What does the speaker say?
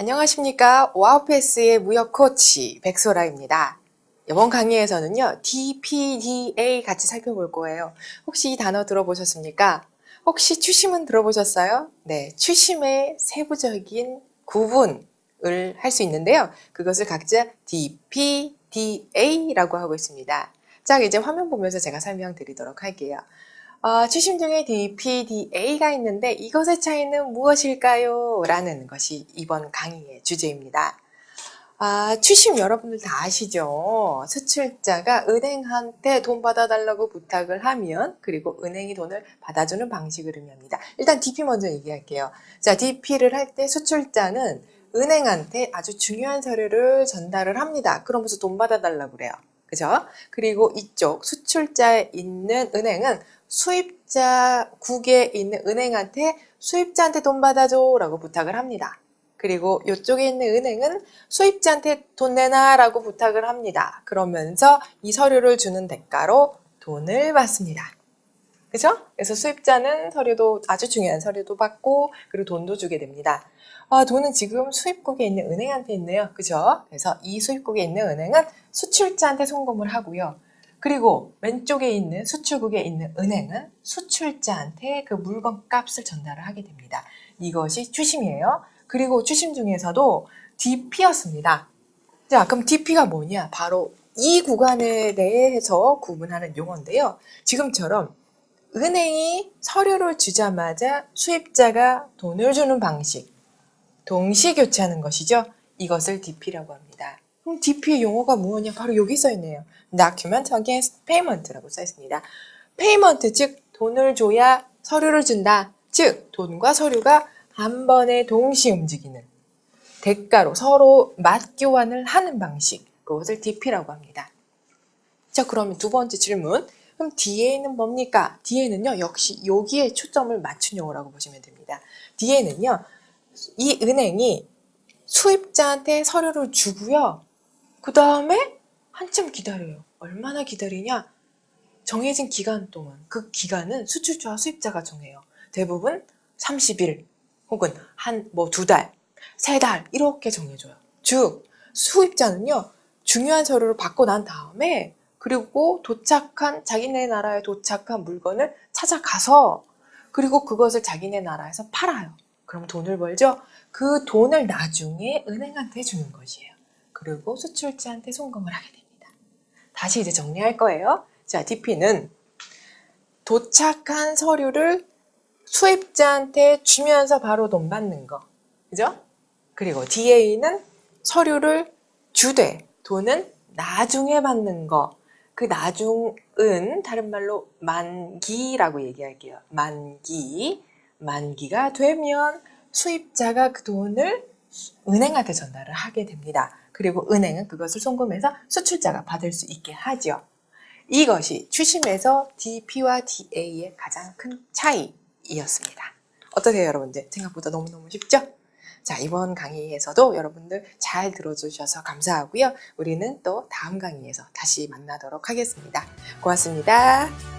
안녕하십니까. 와우패스의 무역 코치 백소라입니다. 이번 강의에서는요, DPDA 같이 살펴볼 거예요. 혹시 이 단어 들어보셨습니까? 혹시 추심은 들어보셨어요? 네, 추심의 세부적인 구분을 할 수 있는데요. 그것을 각자 DPDA라고 하고 있습니다. 자, 이제 화면 보면서 제가 설명드리도록 할게요. 어, 추심 중에 DPDA가 있는데 이것의 차이는 무엇일까요? 라는 것이 이번 강의의 주제입니다. 아, 추심 여러분들 다 아시죠? 수출자가 은행한테 돈 받아달라고 부탁을 하면 그리고 은행이 돈을 받아주는 방식을 의미합니다. 일단 DP 먼저 얘기할게요. 자, DP를 할 때 수출자는 은행한테 아주 중요한 서류를 전달을 합니다. 그러면서 돈 받아달라고 그래요. 그죠? 그리고 이쪽 수출자에 있는 은행은 수입자 국에 있는 은행한테 수입자한테 돈 받아줘 라고 부탁을 합니다. 그리고 이쪽에 있는 은행은 수입자한테 돈 내놔 라고 부탁을 합니다. 그러면서 이 서류를 주는 대가로 돈을 받습니다. 그죠? 그래서 수입자는 서류도 아주 중요한 서류도 받고 그리고 돈도 주게 됩니다. 아, 돈은 지금 수입국에 있는 은행한테 있네요. 그죠? 그래서 이 수입국에 있는 은행은 수출자한테 송금을 하고요. 그리고 왼쪽에 있는 수출국에 있는 은행은 수출자한테 그 물건 값을 전달을 하게 됩니다. 이것이 추심이에요. 그리고 추심 중에서도 DP였습니다. 자, 그럼 DP가 뭐냐? 바로 이 구간에 대해서 구분하는 용어인데요. 지금처럼 은행이 서류를 주자마자 수입자가 돈을 주는 방식, 동시 교체하는 것이죠. 이것을 DP라고 합니다. 그럼 DP의 용어가 뭐냐? 바로 여기 써 있네요. Document against payment라고 써 있습니다. payment 즉 돈을 줘야 서류를 준다. 즉 돈과 서류가 한 번에 동시에 움직이는 대가로 서로 맞교환을 하는 방식. 그것을 DP라고 합니다. 자, 그러면 두 번째 질문. 그럼 DA는 뭡니까? DA는요, 역시 여기에 초점을 맞춘 용어라고 보시면 됩니다. DA는요, 이 은행이 수입자한테 서류를 주고요. 그 다음에 한참 기다려요. 얼마나 기다리냐? 정해진 기간 동안. 그 기간은 수출자와 수입자가 정해요. 대부분 30일 혹은 한 뭐 두 달, 세 달 이렇게 정해줘요. 즉 수입자는요 중요한 서류를 받고 난 다음에 그리고 도착한 자기네 나라에 도착한 물건을 찾아가서 그리고 그것을 자기네 나라에서 팔아요. 그럼 돈을 벌죠. 그 돈을 나중에 은행한테 주는 것이에요. 그리고 수출자한테 송금을 하게 됩니다. 다시 이제 정리할 거예요. 자, DP는 도착한 서류를 수입자한테 주면서 바로 돈 받는 거. 그죠? 그리고 DA는 서류를 주되 돈은 나중에 받는 거. 그 나중은 다른 말로 만기라고 얘기할게요. 만기. 만기가 되면 수입자가 그 돈을 은행한테 전달을 하게 됩니다. 그리고 은행은 그것을 송금해서 수출자가 받을 수 있게 하죠. 이것이 추심에서 DP와 DA의 가장 큰 차이이었습니다. 어떠세요, 여러분들? 생각보다 너무너무 쉽죠? 자, 이번 강의에서도 여러분들 잘 들어주셔서 감사하고요. 우리는 또 다음 강의에서 다시 만나도록 하겠습니다. 고맙습니다.